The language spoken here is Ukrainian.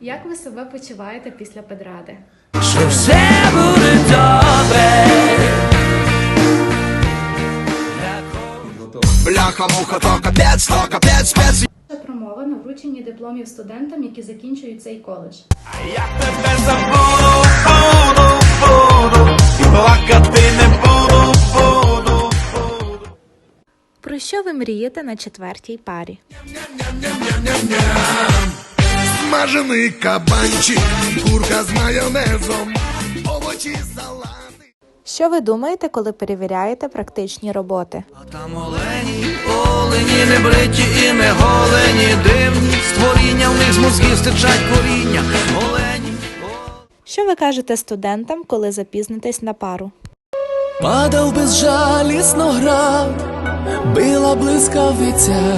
Як ви себе почуваєте після педради? що все буде добре. Бляха, муха, то капець, то капець, спец. Промова на врученні дипломів студентам, які закінчують цей коледж. Я тебе забуду, буду, буду, і плакати не буду, буду, буду. Про що ви мрієте на четвертій парі? Смажений кабанчик, курка з майонезом, овочі, салати. Що ви думаєте, коли перевіряєте практичні роботи? А там олені, олені, не бриті і не голені, дивні створіння, в них з мозгів стичать коріння, олені. Що ви кажете студентам, коли запізнитесь на пару? Падав безжалісно град, била блискавиця,